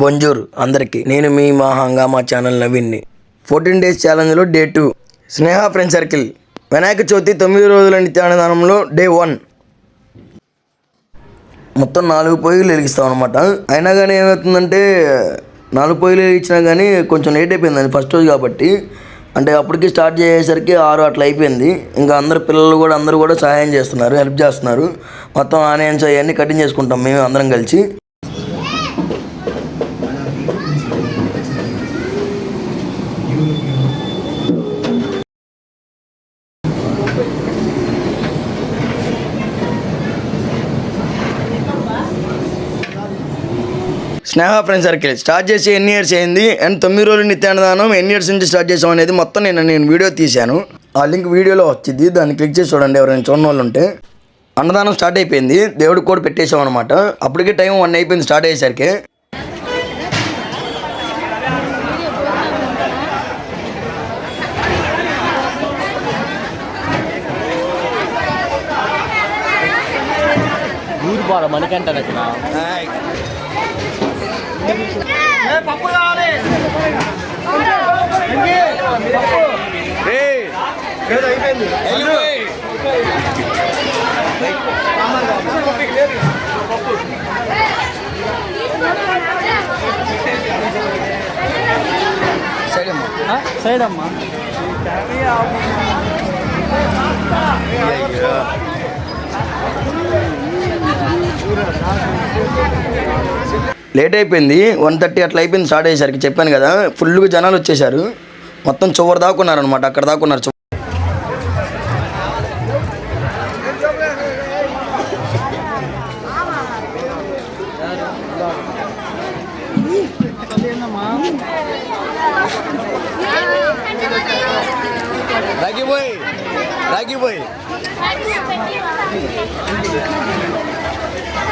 బొంజూర్ అందరికీ. నేను మీ మా హంగామా ఛానల్ నవీన్ని. Fourteen days ఛాలెంజ్లో day two. Sneha friend circle. Vinayaka Chavithi తొమ్మిది రోజుల నిత్యాన్నదానంలో డే వన్. మొత్తం నాలుగు పొయ్యిలు వెలిగిస్తాం అనమాట అయినా కానీ ఏమవుతుందంటే నాలుగు పొయ్యిలు వెలిగించినా కానీ కొంచెం లేట్ అయిపోయింది ఫస్ట్ రోజు కాబట్టి. అంటే అప్పటికి స్టార్ట్ చేసేసరికి ఆరు అట్లా అయిపోయింది. ఇంకా అందరు పిల్లలు కూడా అందరూ కూడా సహాయం చేస్తున్నారు హెల్ప్ చేస్తున్నారు. మొత్తం ఆనియన్స్ అవన్నీ కటింగ్ చేసుకుంటాం మేము అందరం కలిసి. స్నేహ ఫ్రెండ్ సర్కిల్ స్టార్ట్ చేసి ఎన్ని ఇయర్స్ అయింది? అండ్ తొమ్మిది రోజులు నిత్యాన్నదానం ఎన్ని ఇయర్స్ నుంచి స్టార్ట్ చేసాం అనేది మొత్తం నేను నేను వీడియో తీశాను. ఆ లింక్ వీడియోలో వచ్చింది. దాన్ని క్లిక్ చేసి చూడండి. ఎవరైనా చూడని వాళ్ళు ఉంటే అన్నదానం స్టార్ట్ అయిపోయింది. దేవుడికి కూడా పెట్టేసాం అనమాట అప్పటికే టైం వన్ అయిపోయింది స్టార్ట్ అయ్యేసరికి. ఊరు పోరా మనకంట రచన సైడ్ అమ్మా లేట్ అయిపోయింది. వన్ థర్టీ అట్లా అయిపోయింది స్టార్ట్ అయ్యేసరికి చెప్పాను కదా ఫుల్గా జనాలు వచ్చేసారు. మొత్తం చివరి దాకున్నారు అనమాట అక్కడ దాకున్నారు రాగిపోయి రాగిపోయి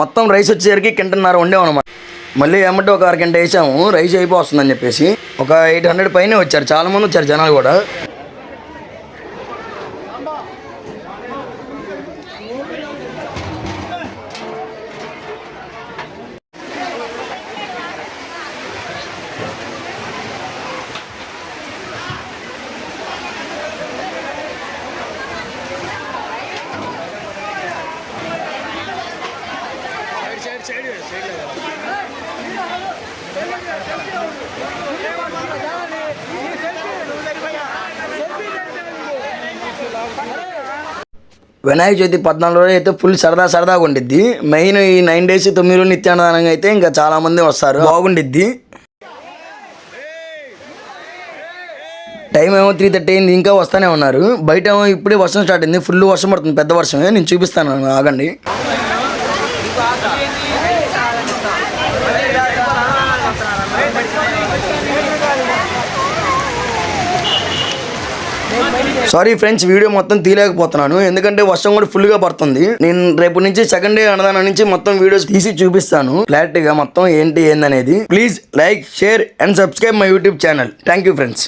మొత్తం రైస్ వచ్చేసరికి కింటన్నర వండాం మళ్ళీ ఏమంటే ఒక అరగంట వేసాము రైస్ అయిపోతుందని చెప్పేసి. ఒక ఎయిట్ హండ్రెడ్ పైన వచ్చారు చాలా మంది వచ్చారు జనాలు కూడా. వినాయక చవితి పద్నాలుగు రోజులు అయితే ఫుల్ సరదా సరదాగా ఉండిద్ది. మెయిన్ ఈ నైన్ డేస్ తొమ్మిది రోజులు నిత్యాన్నదానంగా అయితే ఇంకా చాలామంది వస్తారు. బాగుండిద్ది. టైం ఏమో త్రీ థర్టీ అయింది ఇంకా వస్తూనే ఉన్నారు. బయట ఏమో ఇప్పుడే వర్షం స్టార్ట్ అయింది. ఫుల్ వర్షం పడుతుంది పెద్ద వర్షమే. నేను చూపిస్తాను ఆగండి. సారీ ఫ్రెండ్స్ వీడియో మొత్తం తీయలేకపోతున్నాను. ఎందుకంటే వర్షం కూడా ఫుల్గా పడుతుంది. నేను రేపు నుంచి సెకండ్ డే అన్నదానం నుంచి మొత్తం వీడియోస్ తీసి చూపిస్తాను. క్లారిటీగా మొత్తం ఏంటి ఏందనేది. Please like share and subscribe my YouTube channel thank you friends